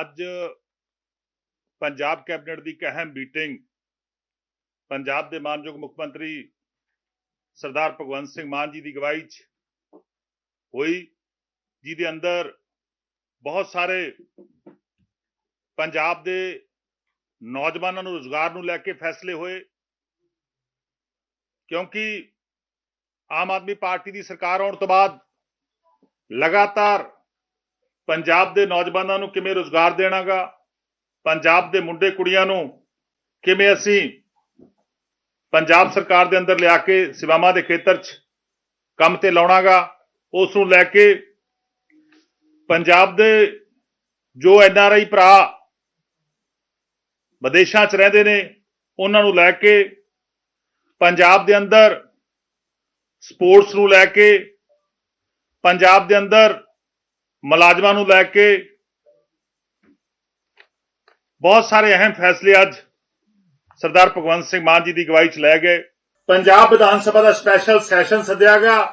ਅੱਜ ਪੰਜਾਬ ਕੈਬਨਿਟ ਦੀ ਇੱਕ ਅਹਿਮ ਮੀਟਿੰਗ ਪੰਜਾਬ ਦੇ ਮਾਨਯੋਗ ਮੁੱਖ ਮੰਤਰੀ ਸਰਦਾਰ ਭਗਵੰਤ ਸਿੰਘ ਮਾਨ ਜੀ ਦੀ ਅਗਵਾਈ 'ਚ ਹੋਈ, ਜਿਹਦੇ ਅੰਦਰ ਬਹੁਤ ਸਾਰੇ ਪੰਜਾਬ ਦੇ ਨੌਜਵਾਨਾਂ ਨੂੰ ਰੋਜ਼ਗਾਰ ਨੂੰ ਲੈ ਕੇ ਫੈਸਲੇ ਹੋਏ, ਕਿਉਂਕਿ ਆਮ ਆਦਮੀ ਪਾਰਟੀ ਦੀ ਸਰਕਾਰ ਆਉਣ ਤੋਂ ਬਾਅਦ ਲਗਾਤਾਰ ਪੰਜਾਬ ਦੇ ਨੌਜਵਾਨਾਂ ਨੂੰ ਕਿਵੇਂ ਰੋਜ਼ਗਾਰ ਦੇਣਾਗਾ? ਪੰਜਾਬ ਦੇ ਮੁੰਡੇ ਕੁੜੀਆਂ ਨੂੰ ਕਿਵੇਂ ਅਸੀਂ ਪੰਜਾਬ ਸਰਕਾਰ ਦੇ ਅੰਦਰ ਲਿਆ ਕੇ ਸੇਵਾਵਾਂ ਦੇ ਖੇਤਰ 'ਚ ਕੰਮ ਤੇ ਲਾਉਣਾਗਾ? ਉਸ ਨੂੰ ਲੈ ਕੇ ਪੰਜਾਬ ਦੇ ਜੋ ਐਨ ਆਰ ਆਈ ਭਰਾ ਵਿਦੇਸ਼ਾਂ 'ਚ ਰਹਿੰਦੇ ਨੇ, ਉਹਨਾਂ ਨੂੰ ਲੈ ਕੇ ਪੰਜਾਬ ਦੇ ਅੰਦਰ ਸਪੋਰਟਸ ਨੂੰ ਲੈ ਕੇ ਪੰਜਾਬ ਦੇ ਅੰਦਰ ਮੁਲਾਜ਼ਮਾਂ ਨੂੰ ਲੈ ਕੇ ਬਹੁਤ ਸਾਰੇ ਅਹਿਮ ਫੈਸਲੇ ਅੱਜ ਸਰਦਾਰ ਭਗਵੰਤ ਸਿੰਘ ਮਾਨ ਜੀ ਦੀ ਅਗਵਾਈ 'ਚ ਲਏ ਗਏ। ਪੰਜਾਬ ਵਿਧਾਨ ਸਭਾ ਦਾ ਸਪੈਸ਼ਲ ਸੈਸ਼ਨ ਸੱਦਿਆ ਗਿਆ,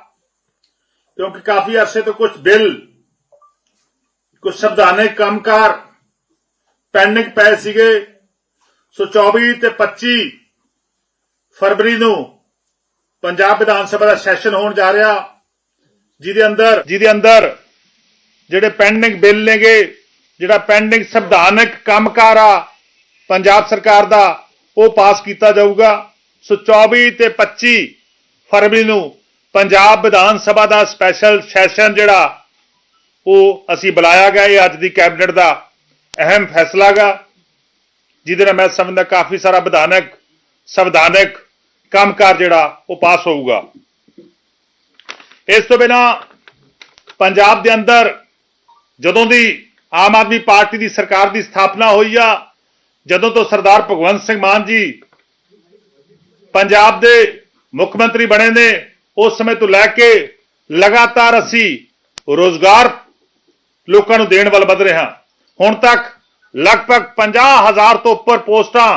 ਕਿਉਂਕਿ ਕਾਫੀ ਅਰਸੇ ਤੋਂ ਕੁਝ ਬਿੱਲ ਕੁਝ ਸੰਵਿਧਾਨਕ ਕੰਮਕਾਰ ਪੈਂਡਿੰਗ ਪਏ ਸੀਗੇ। ਸੋ 24 ਤੇ 25 ਫਰਵਰੀ ਨੂੰ ਪੰਜਾਬ ਵਿਧਾਨ ਸਭਾ ਦਾ ਸੈਸ਼ਨ ਹੋਣ ਜਾ ਰਿਹਾ, ਜਿਹਦੇ ਅੰਦਰ ਜਿਹਦੇ ਅੰਦਰ ਜਿਹੜੇ ਪੈਂਡਿੰਗ ਬਿੱਲ ਨੇਗੇ, ਜਿਹੜਾ ਪੈਂਡਿੰਗ ਸੰਵਿਧਾਨਕ ਕੰਮਕਾਰ ਆ, ਪੰਜਾਬ ਸਰਕਾਰ ਦਾ, ਉਹ ਪਾਸ ਕੀਤਾ ਜਾਊਗਾ। ਸੋ 24 ਤੇ 25 ਫਰਵਰੀ ਨੂੰ ਪੰਜਾਬ ਵਿਧਾਨ ਸਭਾ ਦਾ ਸਪੈਸ਼ਲ ਸੈਸ਼ਨ ਜਿਹੜਾ, ਉਹ ਅਸੀਂ ਬੁਲਾਇਆ ਗਿਆ ਇਹ ਅੱਜ ਦੀ ਕੈਬਨਿਟ ਦਾ। ਅਹਿਮ ਫੈਸਲਾ ਗਾ, ਜਿਹਦੇ ਨਾਲ ਮੈਂ ਸਮਝਦਾ ਕਾਫੀ ਸਾਰਾ ਵਿਧਾਨਕ, ਸੰਵਿਧਾਨਕ ਕੰਮਕਾਰ ਜਿਹੜਾ, ਉਹ ਪਾਸ ਹੋਊਗਾ। ਇਸ ਤੋਂ ਬਿਨਾ ਪੰਜਾਬ ਦੇ ਅੰਦਰ ਜਦੋਂ ਦੀ ਆਮ ਆਦਮੀ ਪਾਰਟੀ ਦੀ ਸਰਕਾਰ ਦੀ ਸਥਾਪਨਾ ਹੋਈ ਆ, ਜਦੋਂ ਤੋਂ ਸਰਦਾਰ ਭਗਵੰਤ ਸਿੰਘ ਮਾਨ ਜੀ ਪੰਜਾਬ ਦੇ ਮੁੱਖ ਮੰਤਰੀ ਬਣੇ ਨੇ, ਉਸ ਸਮੇਂ ਤੋਂ ਲੈ ਕੇ ਲਗਾਤਾਰ ਅਸੀਂ ਰੋਜ਼ਗਾਰ ਲੋਕਾਂ ਨੂੰ ਦੇਣ ਵੱਲ ਵਧ ਰਹੇ ਹਾਂ। ਹੁਣ ਤੱਕ ਲਗਭਗ 50000 ਤੋਂ ਉੱਪਰ ਪੋਸਟਾਂ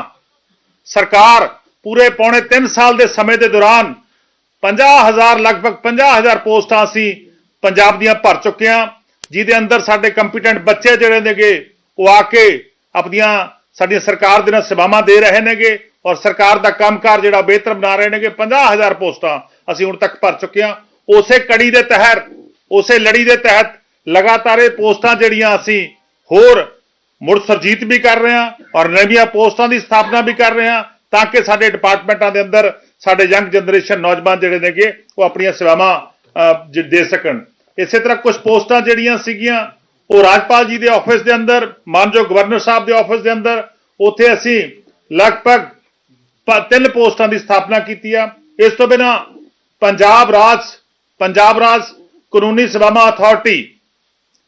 ਸਰਕਾਰ ਪੂਰੇ ਪੌਣੇ 3 ਸਾਲ ਦੇ ਸਮੇਂ ਦੇ ਦੌਰਾਨ 50000 ਲਗਭਗ 50000 ਪੋਸਟਾਂ ਅਸੀਂ ਪੰਜਾਬ ਦੀਆਂ ਭਰ ਚੁੱਕੇ ਹਾਂ। ਜਿਹਦੇ ਅੰਦਰ ਸਾਡੇ ਕੰਪੀਟੈਂਟ ਬੱਚੇ ਜਿਹੜੇ ਨੇਗੇ, ਉਹ ਆ ਕੇ ਆਪਣੀਆਂ, ਸਾਡੀਆਂ ਸਰਕਾਰ ਦੇ ਨਾਲ ਸੇਵਾਵਾਂ ਦੇ ਰਹੇ ਨੇਗੇ ਔਰ ਸਰਕਾਰ ਦਾ ਕੰਮਕਾਰ ਜਿਹੜਾ ਬਿਹਤਰ ਬਣਾ ਰਹੇ ਨੇਗੇ। 50000 ਪੋਸਟਾਂ ਅਸੀਂ ਹੁਣ ਤੱਕ ਭਰ ਚੁੱਕੇ ਹਾਂ। ਉਸੇ ਕੜੀ ਦੇ ਤਹਿਤ, ਉਸੇ ਲੜੀ ਦੇ ਤਹਿਤ ਲਗਾਤਾਰ ਇਹ ਪੋਸਟਾਂ ਜਿਹੜੀਆਂ ਅਸੀਂ ਹੋਰ ਮੁੜ ਸਰਜੀਤ ਵੀ ਕਰ ਰਹੇ ਹਾਂ ਔਰ ਨਵੀਆਂ ਪੋਸਟਾਂ ਦੀ ਸਥਾਪਨਾ ਵੀ ਕਰ ਰਹੇ ਹਾਂ ਤਾਂ ਕਿ ਸਾਡੇ ਡਿਪਾਰਟਮੈਂਟਾਂ ਦੇ ਅੰਦਰ ਸਾਡੇ ਯੰਗ ਜਨਰੇਸ਼ਨ ਨੌਜਵਾਨ ਜਿਹੜੇ ਨੇਗੇ, ਉਹ ਆਪਣੀਆਂ ਸੇਵਾਵਾਂ ਜ- ਦੇ ਸਕਣ। ਇਸੇ ਤਰ੍ਹਾਂ ਕੁਝ ਪੋਸਟਾਂ ਜਿਹੜੀਆਂ ਸੀਗੀਆਂ, ਉਹ ਰਾਜਪਾਲ ਜੀ ਦੇ ਆਫਿਸ ਦੇ ਅੰਦਰ, ਮਾਨਯੋਗ ਗਵਰਨਰ ਸਾਹਿਬ ਦੇ ਆਫਿਸ ਦੇ ਅੰਦਰ, ਉੱਥੇ ਅਸੀਂ ਲਗਭਗ ਤਿੰਨ ਪੋਸਟਾਂ ਦੀ ਸਥਾਪਨਾ ਕੀਤੀ ਆ। ਇਸ ਤੋਂ ਬਿਨਾ ਪੰਜਾਬ ਰਾਜ ਪੰਜਾਬ ਰਾਜ ਕਾਨੂੰਨੀ ਸੇਵਾਵਾਂ ਅਥਾਰਟੀ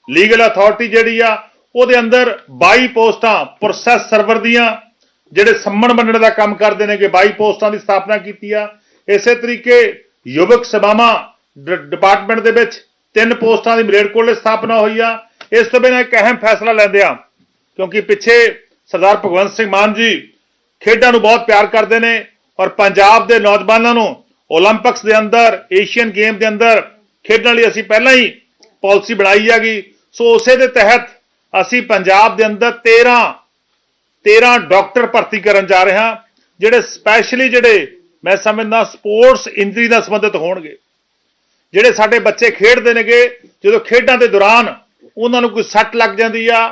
ਲੀਗਲ ਅਥਾਰਟੀ ਜਿਹੜੀ ਆ, ਉਹਦੇ ਅੰਦਰ 22 ਪੋਸਟਾਂ ਪ੍ਰੋਸੈਸ ਸਰਵਰ ਦੀਆਂ, ਜਿਹੜੇ ਸੰਮਣ ਵੰਡਣ ਦਾ ਕੰਮ ਕਰਦੇ ਨੇ ਕਿ 22 ਪੋਸਟਾਂ ਦੀ ਸਥਾਪਨਾ ਕੀਤੀ ਆ। ਇਸੇ ਤਰੀਕੇ ਯੁਵਕ ਸੇਵਾਵਾਂ ਡਿਪਾਰਟਮੈਂਟ ਦੇ ਵਿੱਚ ਤਿੰਨ ਪੋਸਟਾਂ ਦੀ ਮਲੇਰਕੋਟਲੇ ਸਥਾਪਨਾ ਹੋਈ ਆ। ਇਸ ਤੋਂ ਬਿਨਾਂ ਇੱਕ ਅਹਿਮ ਫੈਸਲਾ ਲੈਂਦੇ ਆ, ਕਿਉਂਕਿ ਪਿੱਛੇ ਸਰਦਾਰ ਭਗਵੰਤ ਸਿੰਘ ਮਾਨ ਜੀ ਖੇਡਾਂ ਨੂੰ ਬਹੁਤ ਪਿਆਰ ਕਰਦੇ ਨੇ ਔਰ ਪੰਜਾਬ ਦੇ ਨੌਜਵਾਨਾਂ ਨੂੰ 올림픽ਸ ਦੇ ਅੰਦਰ ਏਸ਼ੀਅਨ ਗੇਮ ਦੇ ਅੰਦਰ ਖੇਡਣ ਲਈ ਅਸੀਂ ਪਹਿਲਾਂ ਹੀ ਪਾਲਿਸੀ ਬਣਾਈ ਹੈਗੀ। ਸੋ ਉਸੇ ਦੇ ਤਹਿਤ ਅਸੀਂ ਪੰਜਾਬ ਦੇ ਅੰਦਰ 13 13 ਡਾਕਟਰ ਭਰਤੀ ਕਰਨ ਜਾ ਰਹੇ ਹਾਂ, ਜਿਹੜੇ ਸਪੈਸ਼ਲੀ ਜਿਹੜੇ ਮੈਂ ਸਮਝਦਾ ਸਪੋਰਟਸ ਇੰਜਰੀ ਨਾਲ ਸੰਬੰਧਿਤ ਹੋਣਗੇ। ਜਿਹੜੇ ਸਾਡੇ ਬੱਚੇ ਖੇਡਦੇ ਨੇਗੇ, ਜਦੋਂ ਖੇਡਾਂ ਦੇ ਦੌਰਾਨ ਉਹਨਾਂ ਨੂੰ ਕੋਈ ਸੱਟ ਲੱਗ ਜਾਂਦੀ ਆ,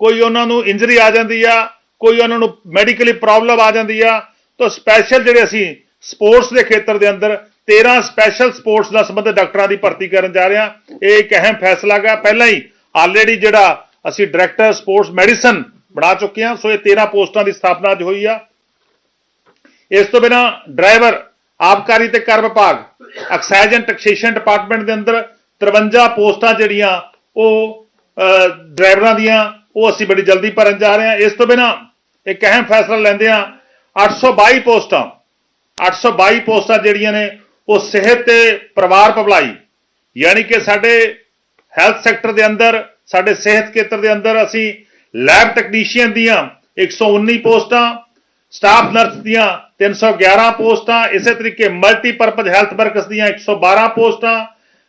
ਕੋਈ ਉਹਨਾਂ ਨੂੰ ਇੰਜਰੀ ਆ ਜਾਂਦੀ ਆ, ਕੋਈ ਉਹਨਾਂ ਨੂੰ ਮੈਡੀਕਲੀ ਪ੍ਰੋਬਲਮ ਆ ਜਾਂਦੀ ਆ, ਤਾਂ ਸਪੈਸ਼ਲ ਜਿਹੜੇ ਅਸੀਂ ਸਪੋਰਟਸ ਦੇ ਖੇਤਰ ਦੇ ਅੰਦਰ 13 ਸਪੈਸ਼ਲ ਸਪੋਰਟਸ ਨਾਲ ਸੰਬੰਧਿਤ ਡਾਕਟਰਾਂ ਦੀ ਭਰਤੀ ਕਰਨ ਜਾ ਰਹੇ ਹਾਂ। ਇਹ ਇੱਕ ਅਹਿਮ ਫੈਸਲਾ ਗਾ। ਪਹਿਲਾਂ ਹੀ ਆਲਰੇਡੀ ਜਿਹੜਾ ਅਸੀਂ ਡਾਇਰੈਕਟਰ ਸਪੋਰਟਸ ਮੈਡੀਸਨ ਬਣਾ ਚੁੱਕੇ ਹਾਂ, ਸੋ ਇਹ 13 ਪੋਸਟਾਂ ਦੀ ਸਥਾਪਨਾ ਅੱਜ ਹੋਈ ਆ। ਇਸ ਤੋਂ ਬਿਨਾ ਡਰਾਈਵਰ ਆਬਕਾਰੀ ਤੇ ਕਰ ਵਿਭਾਗ ਐਕਸਾਈਜ਼ ਐਂਡ ਟੈਕਸੇਸ਼ਨ ਡਿਪਾਰਟਮੈਂਟ ਦੇ ਅੰਦਰ 53 ਪੋਸਟਾਂ ਜਿਹੜੀਆਂ ਉਹ ਡਰਾਈਵਰਾਂ ਦੀਆਂ, ਉਹ ਅਸੀਂ ਬੜੀ ਜਲਦੀ ਭਰਨ ਜਾ ਰਹੇ ਹਾਂ। ਇਸ ਤੋਂ ਬਿਨਾ ਇੱਕ ਅਹਿਮ ਫੈਸਲਾ ਲੈਂਦੇ ਹਾਂ। 822 ਪੋਸਟਾਂ 822 ਪੋਸਟਾਂ ਜਿਹੜੀਆਂ ਨੇ, ਉਹ ਸਿਹਤ ਤੇ ਪਰਿਵਾਰ ਭਲਾਈ, ਯਾਨੀ ਕਿ ਸਾਡੇ ਹੈਲਥ ਸੈਕਟਰ ਦੇ ਅੰਦਰ, ਸਾਡੇ ਸਿਹਤ ਖੇਤਰ ਦੇ ਅੰਦਰ ਅਸੀਂ ਲੈਬ ਟੈਕਨੀਸ਼ੀਅਨ ਦੀਆਂ 119 ਪੋਸਟਾਂ ਸਟਾਫ ਨਰਸ ਦੀਆਂ 311 ਪੋਸਟਾਂ, ਇਸੇ ਤਰੀਕੇ ਮਲਟੀਪਰਪਜ਼ ਹੈਲਥ ਵਰਕਰਸ ਦੀਆਂ 112 ਪੋਸਟਾਂ,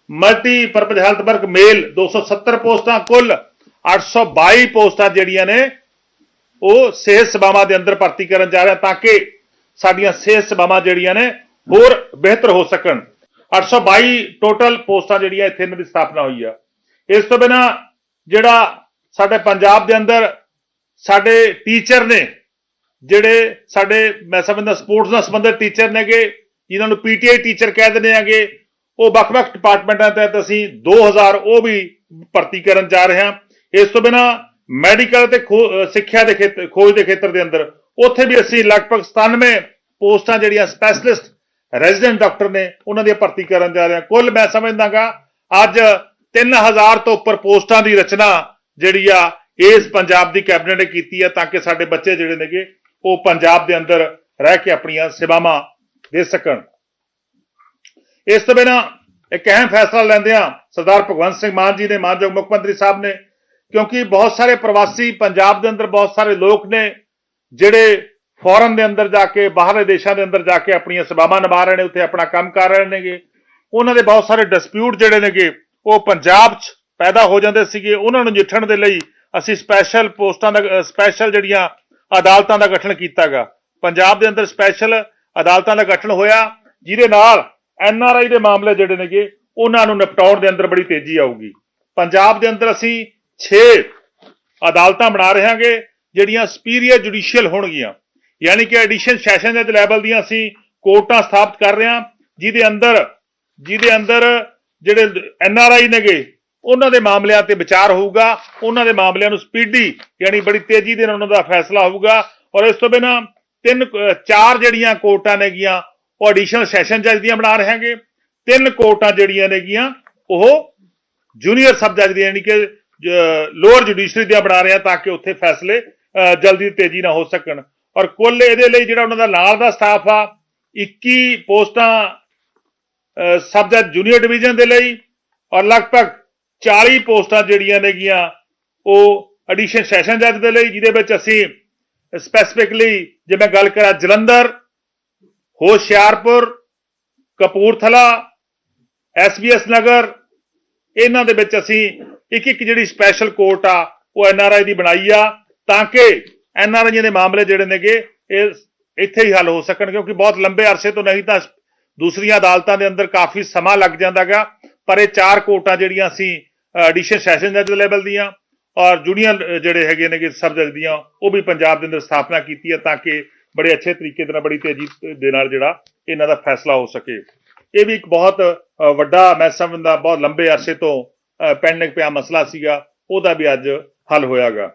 ਮਲਟੀਪਰਪਜ਼ ਹੈਲਥ ਵਰਕ ਮੇਲ 270 ਪੋਸਟਾਂ, ਕੁੱਲ 822 ਪੋਸਟਾਂ ਜਿਹੜੀਆਂ ਨੇ, ਉਹ ਸਿਹਤ ਸੇਵਾਵਾਂ ਦੇ ਅੰਦਰ ਭਰਤੀ ਕਰਨ ਜਾ ਰਿਹਾ ਤਾਂ ਕਿ ਸਾਡੀਆਂ ਸਿਹਤ ਸੇਵਾਵਾਂ ਜਿਹੜੀਆਂ ਨੇ, ਹੋਰ ਬਿਹਤਰ ਹੋ ਸਕਣ। 822 ਟੋਟਲ ਪੋਸਟਾਂ ਜਿਹੜੀਆਂ ਇੱਥੇ ਇਹਨਾਂ ਦੀ ਸਥਾਪਨਾ ਹੋਈ ਆ। ਇਸ ਤੋਂ ਬਿਨਾ ਜਿਹੜਾ ਸਾਡੇ ਪੰਜਾਬ ਦੇ ਅੰਦਰ ਸਾਡੇ ਟੀਚਰ ਨੇ ਜਿਹੜੇ ਸਾਡੇ, ਮੈਂ ਸਮਝਦਾ ਸਪੋਰਟਸ ਨਾਲ ਸੰਬੰਧਿਤ ਟੀਚਰ ਨੇਗੇ, ਜਿਨ੍ਹਾਂ ਨੂੰ ਪੀਟੀਆਈ ਟੀਚਰ ਕਹਿ ਦਿੰਦੇ ਆਗੇ, ਉਹ ਵੱਖ-ਵੱਖ ਡਿਪਾਰਟਮੈਂਟਾਂ ਤਹਿਤ ਅਸੀਂ 2000 ਉਹ ਵੀ ਭਰਤੀ ਕਰਨ ਜਾ ਰਹੇ ਹਾਂ। ਇਸ ਤੋਂ ਬਿਨਾ ਮੈਡੀਕਲ ਤੇ ਖੋ- ਸਿੱਖਿਆ ਦੇ ਖੇਤਰ ਖੋਜ ਦੇ ਖੇਤਰ ਦੇ ਅੰਦਰ, ਉੱਥੇ ਵੀ ਅਸੀਂ ਲਗਭਗ 97 ਪੋਸਟਾਂ ਜਿਹੜੀਆਂ ਸਪੈਸ਼ਲਿਸਟ ਰੈਜ਼ੀਡੈਂਟ ਡਾਕਟਰ ਨੇ, ਉਹਨਾਂ ਦੀ ਭਰਤੀ ਕਰਨ ਜਾ ਰਹੇ ਹਾਂ। ਕੁੱਲ ਮੈਂ ਸਮਝਦਾਗਾ, ਅੱਜ 3000 ਤੋਂ ਉੱਪਰ ਪੋਸਟਾਂ ਦੀ ਰਚਨਾ ਜਿਹੜੀ ਆ ਇਸ ਪੰਜਾਬ ਦੀ ਕੈਬਨਿਟ ਨੇ ਕੀਤੀ ਹੈ ਤਾਂ ਕਿ ਸਾਡੇ ਬੱਚੇ ਜਿਹੜੇ ਨੇਗੇ ਉਹ ਪੰਜਾਬ ਦੇ ਅੰਦਰ ਰਹਿ ਕੇ ਆਪਣੀਆਂ ਸੇਵਾਵਾਂ ਦੇ ਸਕਣ। ਇਸ ਤੋਂ ਬਿਨਾ ਇੱਕ ਅਹਿਮ ਫੈਸਲਾ ਲੈਂਦੇ ਆ ਸਰਦਾਰ ਭਗਵੰਤ ਸਿੰਘ ਮਾਨ ਜੀ ਨੇ, ਮਾਨਯੋਗ ਮੁੱਖ ਮੰਤਰੀ ਸਾਹਿਬ ਨੇ, ਕਿਉਂਕਿ ਬਹੁਤ ਸਾਰੇ ਪ੍ਰਵਾਸੀ ਪੰਜਾਬ ਦੇ ਅੰਦਰ ਬਹੁਤ ਸਾਰੇ ਲੋਕ ਨੇ, ਜਿਹੜੇ ਫੋਰਨ ਦੇ ਅੰਦਰ ਜਾ ਕੇ, ਬਾਹਰਲੇ ਦੇਸ਼ਾਂ ਦੇ ਅੰਦਰ ਜਾ ਕੇ ਆਪਣੀਆਂ ਸੇਵਾਵਾਂ ਨਿਭਾ ਰਹੇ ਨੇ, ਉੱਥੇ ਆਪਣਾ ਕੰਮ ਕਰ ਰਹੇ ਨੇਗੇ। ਉਹਨਾਂ ਦੇ ਬਹੁਤ ਸਾਰੇ ਡਿਸਪਿਊਟ ਜਿਹੜੇ ਨੇਗੇ, ਉਹ ਪੰਜਾਬ 'ਚ ਪੈਦਾ ਹੋ ਜਾਂਦੇ ਸੀਗੇ। ਉਹਨਾਂ ਨੂੰ ਨਜਿੱਠਣ ਦੇ ਲਈ ਅਸੀਂ ਸਪੈਸ਼ਲ ਪੋਸਟਾਂ ਦਾ ਸਪੈਸ਼ਲ ਜਿਹੜੀਆਂ ਅਦਾਲਤਾਂ ਦਾ ਗਠਨ ਕੀਤਾਗਾ। ਪੰਜਾਬ ਦੇ ਅੰਦਰ ਸਪੈਸ਼ਲ ਅਦਾਲਤਾਂ ਦਾ ਗਠਨ ਹੋਇਆ। ਜਿਹਦੇ ਨਾਲ ਐਨ ਆਰ ਆਈ ਦੇ ਮਾਮਲੇ ਜਿਹੜੇ ਨੇਗੇ, ਉਹਨਾਂ ਨੂੰ ਨਿਪਟਾਉਣ ਦੇ ਅੰਦਰ ਬੜੀ ਤੇਜ਼ੀ ਆਊਗੀ। ਪੰਜਾਬ ਦੇ ਅੰਦਰ ਅਸੀਂ 6 ਅਦਾਲਤਾਂ ਬਣਾ ਰਹੇ ਹਾਂਗੇ ਜਿਹੜੀਆਂ ਸੁਪੀਰੀਅਰ ਜੁਡੀਸ਼ੀਅਲ ਹੋਣਗੀਆਂ। ਯਾਨੀ ਕਿ ਐਡੀਸ਼ਨ ਸੈਸ਼ਨ ਦੇ ਲੈਵਲ ਦੀਆਂ ਅਸੀਂ ਕੋਰਟਾਂ ਸਥਾਪਿਤ ਕਰ ਰਹੇ ਹਾਂ, ਜਿਹਦੇ ਅੰਦਰ ਜਿਹਦੇ ਅੰਦਰ ਜਿਹੜੇ ਐਨ ਆਰ ਆਈ ਨੇਗੇ ਉਹਨਾਂ ਦੇ ਮਾਮਲਿਆਂ ਤੇ ਵਿਚਾਰ ਹੋਊਗਾ, ਉਹਨਾਂ ਦੇ ਮਾਮਲਿਆਂ ਨੂੰ ਸਪੀਡੀ, ਯਾਨੀ ਬੜੀ ਤੇਜ਼ੀ ਦੇ ਨਾਲ ਉਹਨਾਂ ਦਾ ਫੈਸਲਾ ਹੋਊਗਾ। ਔਰ ਇਸ ਤੋਂ ਬਿਨਾ ਤਿੰਨ ਚਾਰ ਜਿਹੜੀਆਂ ਕੋਰਟਾਂ ਨੇਗੀਆਂ ਉਹ ਐਡੀਸ਼ਨਲ ਸੈਸ਼ਨ ਜੱਜ ਦੀਆਂ ਬਣਾ ਰਹੇ ਹਾਂਗੇ। ਤਿੰਨ ਕੋਰਟਾਂ ਜਿਹੜੀਆਂ ਨੇਗੀਆਂ ਉਹ ਜੂਨੀਅਰ ਸਬ ਜੱਜ ਦੀਆਂ, ਯਾਨੀ ਕਿ ਲੋਅਰ ਜੁਡੀਸ਼ਰੀ ਦੀਆਂ ਬਣਾ ਰਹੇ ਆ ਤਾਂ ਕਿ ਉੱਥੇ ਫੈਸਲੇ ਜਲਦੀ ਤੇਜ਼ੀ ਨਾਲ ਹੋ ਸਕਣ। ਔਰ ਕੁੱਲ ਇਹਦੇ ਲਈ ਜਿਹੜਾ ਉਹਨਾਂ ਦਾ ਨਾਲ ਦਾ ਸਟਾਫ ਆ 21 ਪੋਸਟਾਂ ਸਬ ਜੱਜ ਜੂਨੀਅਰ ਡਿਵੀਜ਼ਨ ਦੇ ਲਈ, ਔਰ ਲਗਭਗ 40 ਪੋਸਟਾਂ ਜਿਹੜੀਆਂ ਨੇਗੀਆਂ, ਉਹ ਐਡੀਸ਼ਨ ਸੈਸ਼ਨ ਜੱਜ ਦੇ ਲਈ, ਜਿਹਦੇ ਵਿੱਚ ਅਸੀਂ ਸਪੈਸੀਫਿਕਲੀ ਜੇ ਮੈਂ ਗੱਲ ਕਰਾਂ ਜਲੰਧਰ, ਹੋਸ਼ਿਆਰਪੁਰ, ਕਪੂਰਥਲਾ ਐਸਬੀਐਸ ਨਗਰ, ਇਹਨਾਂ ਦੇ ਵਿੱਚ ਅਸੀਂ ਇੱਕ ਇੱਕ ਜਿਹੜੀ ਸਪੈਸ਼ਲ ਕੋਰਟ ਆ, ਉਹ ਐਨਆਰਆਈ ਦੀ ਬਣਾਈ ਆ, ਤਾਂ ਕਿ ਐਨਆਰਆਈ ਦੇ ਮਾਮਲੇ ਜਿਹੜੇ ਨੇਗੇ, ਇਹ ਇੱਥੇ ਹੀ ਹੱਲ ਹੋ ਸਕਣ, ਕਿਉਂਕਿ ਬਹੁਤ ਲੰਬੇ ਅਰਸੇ ਤੋਂ ਨਹੀਂ ਤਾਂ ਦੂਸਰੀਆਂ ਅਦਾਲਤਾਂ ਦੇ ਅੰਦਰ ਕਾਫੀ ਸਮਾਂ ਲੱਗ ਜਾਂਦਾਗਾ ਪਰ ਇਹ ਚਾਰ ਕੋਰਟਾਂ ਜਿਹੜੀਆਂ ਅਸੀਂ ਐਡੀਸ਼ਨ ਸੈਸ਼ਨ ਜੱਜ ਲੈਵਲ ਦੀਆਂ ਔਰ ਜੂਨੀਅਰ ਜਿਹੜੇ ਹੈਗੇ ਨੇਗੇ ਸਬ ਜੱਜ ਦੀਆਂ, ਉਹ ਵੀ ਪੰਜਾਬ ਦੇ ਅੰਦਰ ਸਥਾਪਨਾ ਕੀਤੀ ਹੈ ਤਾਂ ਕਿ ਬੜੇ ਅੱਛੇ ਤਰੀਕੇ ਦੇ ਨਾਲ, ਬੜੀ ਤੇਜ਼ੀ ਦੇ ਨਾਲ ਜਿਹੜਾ ਇਹਨਾਂ ਦਾ ਫੈਸਲਾ ਹੋ ਸਕੇ। ਇਹ ਵੀ ਇੱਕ ਬਹੁਤ ਵੱਡਾ ਮੈਂ ਸਮਝਦਾ ਬਹੁਤ ਲੰਬੇ ਅਰਸੇ ਤੋਂ ਪੈਂਡਿੰਗ ਪਿਆ ਮਸਲਾ ਸੀਗਾ, ਉਹਦਾ ਵੀ ਅੱਜ ਹੱਲ ਹੋਇਆਗਾ।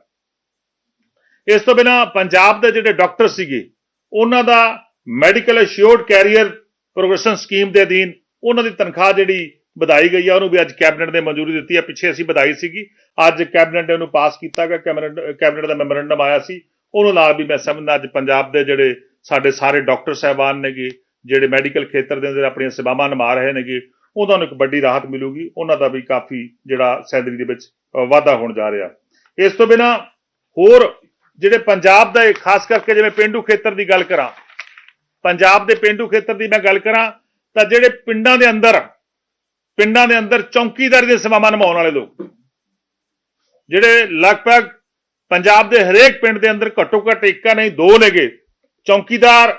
ਇਸ ਤੋਂ ਬਿਨਾ ਪੰਜਾਬ ਦੇ ਜਿਹੜੇ ਡਾਕਟਰ ਸੀਗੇ, ਉਹਨਾਂ ਦਾ medical assured career progression scheme ਦੇ ਅਧੀਨ ਉਹਨਾਂ ਦੀ ਤਨਖਾਹ ਜਿਹੜੀ ਵਧਾਈ ਗਈ ਆ, ਉਹਨੂੰ ਵੀ ਅੱਜ ਕੈਬਨਿਟ ਨੇ ਮਨਜ਼ੂਰੀ ਦਿੱਤੀ ਆ। ਪਿੱਛੇ ਅਸੀਂ ਵਧਾਈ ਸੀਗੀ। ਅੱਜ ਕੈਬਨਿਟ ਨੇ ਉਹਨੂੰ ਪਾਸ ਕੀਤਾ ਗਿਆ ਕੈਬਨਿਟ ਕੈਬਨਿਟ ਦਾ ਮੈਮੋਰੈਂਡਮ ਆਇਆ ਸੀ। ਉਹਨੂੰ ਨਾਲ ਵੀ ਮੈਂ ਸਮਝਦਾ, ਅੱਜ ਪੰਜਾਬ ਦੇ ਜਿਹੜੇ ਸਾਡੇ ਸਾਰੇ ਡਾਕਟਰ ਸਹਿਬਾਨ ਨੇਗੇ, ਜਿਹੜੇ ਮੈਡੀਕਲ ਖੇਤਰ ਦੇ ਅੰਦਰ ਆਪਣੀਆਂ ਸੇਵਾਵਾਂ ਨਿਭਾ ਰਹੇ ਨੇਗੇ, ਉਹਨਾਂ ਨੂੰ ਇੱਕ ਵੱਡੀ ਰਾਹਤ ਮਿਲੂਗੀ। ਉਹਨਾਂ ਦਾ ਵੀ ਕਾਫੀ ਜਿਹੜਾ ਸੈਲਰੀ ਦੇ ਵਿੱਚ ਵਾਧਾ ਹੋਣ ਜਾ ਰਿਹਾ। ਇਸ ਤੋਂ ਬਿਨਾ ਹੋਰ ਜਿਹੜੇ ਪੰਜਾਬ ਦਾ ਖਾਸ ਕਰਕੇ ਜਿਵੇਂ ਪਿੰਡੂ ਖੇਤਰ ਦੀ ਗੱਲ ਕਰਾਂ, ਪੰਜਾਬ ਦੇ ਪਿੰਡੂ ਖੇਤਰ ਦੀ ਮੈਂ ਗੱਲ ਕਰਾਂ, ਤਾਂ ਜਿਹੜੇ ਪਿੰਡਾਂ ਦੇ ਅੰਦਰ ਪਿੰਡਾਂ ਦੇ ਅੰਦਰ ਚੌਕੀਦਾਰੀ ਦੇ ਸੇਵਾਵਾਂ ਨਿਭਾਉਣ ਵਾਲੇ ਲੋਕ। ਜਿਹੜੇ ਲਗਭਗ ਪੰਜਾਬ ਦੇ ਹਰੇਕ ਪਿੰਡ ਦੇ ਅੰਦਰ ਘੱਟੋ ਘੱਟ ਇੱਕਾ ਨਹੀਂ, ਦੋ ਨੇਗੇ। ਚੌਕੀਦਾਰ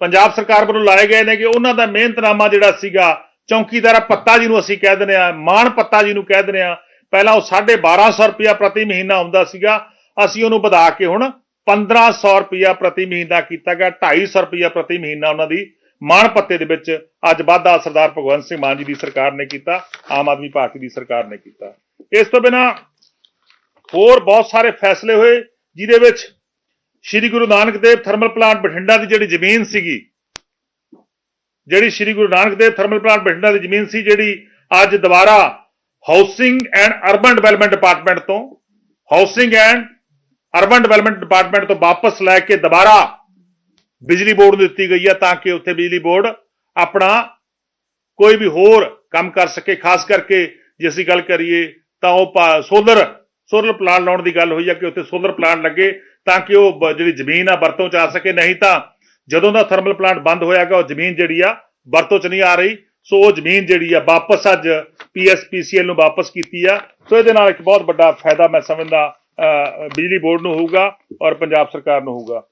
ਪੰਜਾਬ ਸਰਕਾਰ ਵੱਲੋਂ ਲਾਏ ਗਏ ਨੇਗੇ। ਉਹਨਾਂ ਦਾ ਮਿਹਨਤਨਾਮਾ ਜਿਹੜਾ ਸੀਗਾ, ਚੌਕੀਦਾਰ ਪੱਤਾ ਜੀ ਨੂੰ ਅਸੀਂ ਕਹਿ ਦਿੰਦੇ ਆ ਮਾਣ ਪੱਤਾ ਜੀ ਨੂੰ ਕਹਿ ਦਿੰਦੇ ਆ ਪਹਿਲਾਂ ਉਹ 1250 ਰੁਪਇਆ ਪ੍ਰਤੀ ਮਹੀਨਾ ਹੁੰਦਾ ਸੀਗਾ। ਅਸੀਂ ਉਹਨੂੰ ਵਧਾ ਕੇ ਹੁਣ 1500 ਰੁਪਇਆ ਪ੍ਰਤੀ ਮਹੀਨਾ ਕੀਤਾ ਗਿਆ 250 ਰੁਪਇਆ ਪ੍ਰਤੀ ਮਹੀਨਾ ਉਹਨਾਂ ਦੀ ਮਾਣ ਪੱਤੇ ਦੇ ਵਿੱਚ ਅੱਜ ਵਾਧਾ ਸਰਦਾਰ ਭਗਵੰਤ ਸਿੰਘ ਮਾਨ ਜੀ ਦੀ ਸਰਕਾਰ ਨੇ ਕੀਤਾ, ਆਮ ਆਦਮੀ ਪਾਰਟੀ ਦੀ ਸਰਕਾਰ ਨੇ ਕੀਤਾ। ਇਸ ਤੋਂ ਬਿਨਾ ਹੋਰ ਬਹੁਤ ਸਾਰੇ ਫੈਸਲੇ ਹੋਏ, ਜਿਹਦੇ ਵਿੱਚ ਸ਼੍ਰੀ ਗੁਰੂ ਨਾਨਕ ਦੇਵ ਥਰਮਲ ਪਲਾਂਟ ਬਠਿੰਡਾ ਦੀ ਜਿਹੜੀ ਜ਼ਮੀਨ ਸੀਗੀ, ਜਿਹੜੀ ਸ਼੍ਰੀ ਗੁਰੂ ਨਾਨਕ ਦੇਵ ਥਰਮਲ ਪਲਾਂਟ ਬਠਿੰਡਾ ਦੀ ਜ਼ਮੀਨ ਸੀ, ਜਿਹੜੀ ਅੱਜ ਦੁਬਾਰਾ housing and urban development department ਤੋਂ housing and urban development department ਤੋਂ ਵਾਪਸ ਲੈ ਕੇ ਦੁਬਾਰਾ ਬਿਜਲੀ ਬੋਰਡ ਨੂੰ ਦਿੱਤੀ ਗਈ ਹੈ ਤਾਂ ਕਿ ਉੱਥੇ ਬਿਜਲੀ ਬੋਰਡ ਆਪਣਾ ਕੋਈ ਵੀ ਹੋਰ ਕੰਮ ਕਰ ਸਕੇ ਖਾਸ ਕਰਕੇ ਜੇ ਅਸੀਂ ਗੱਲ ਕਰੀਏ ਤਾਂ ਉਹ ਸੋਲਰ ਸੋਲਰ ਪਲਾਂਟ ਲਾਉਣ ਦੀ ਗੱਲ ਹੋਈ ਹੈ ਕਿ ਉੱਥੇ ਸੋਲਰ ਪਲਾਂਟ ਲੱਗੇ ਤਾਂ ਕਿ ਉਹ ਜਿਹੜੀ ਜ਼ਮੀਨ ਆ ਵਰਤੋਂ ਚ ਆ ਸਕੇ ਨਹੀਂ ਤਾਂ ਜਦੋਂ ਦਾ ਥਰਮਲ ਪਲਾਂਟ ਬੰਦ ਹੋਇਆਗਾ ਉਹ ਜ਼ਮੀਨ ਜਿਹੜੀ ਆ ਵਰਤੋਂ ਚ ਨਹੀਂ ਆ ਰਹੀ। ਸੋ ਉਹ ਜ਼ਮੀਨ ਜਿਹੜੀ ਆ ਵਾਪਸ ਅੱਜ ਪੀਐਸਪੀਸੀਐਲ ਨੂੰ ਵਾਪਸ ਕੀਤੀ ਆ। ਸੋ ਇਹਦੇ ਨਾਲ ਇੱਕ ਬਹੁਤ ਵੱਡਾ ਫਾਇਦਾ ਮੈਂ ਸਮਝਦਾ ਅ, ਬਿਜਲੀ ਬੋਰਡ ਨੂੰ ਹੋਊਗਾ ਔਰ ਪੰਜਾਬ ਸਰਕਾਰ ਨੂੰ ਹੋਊਗਾ।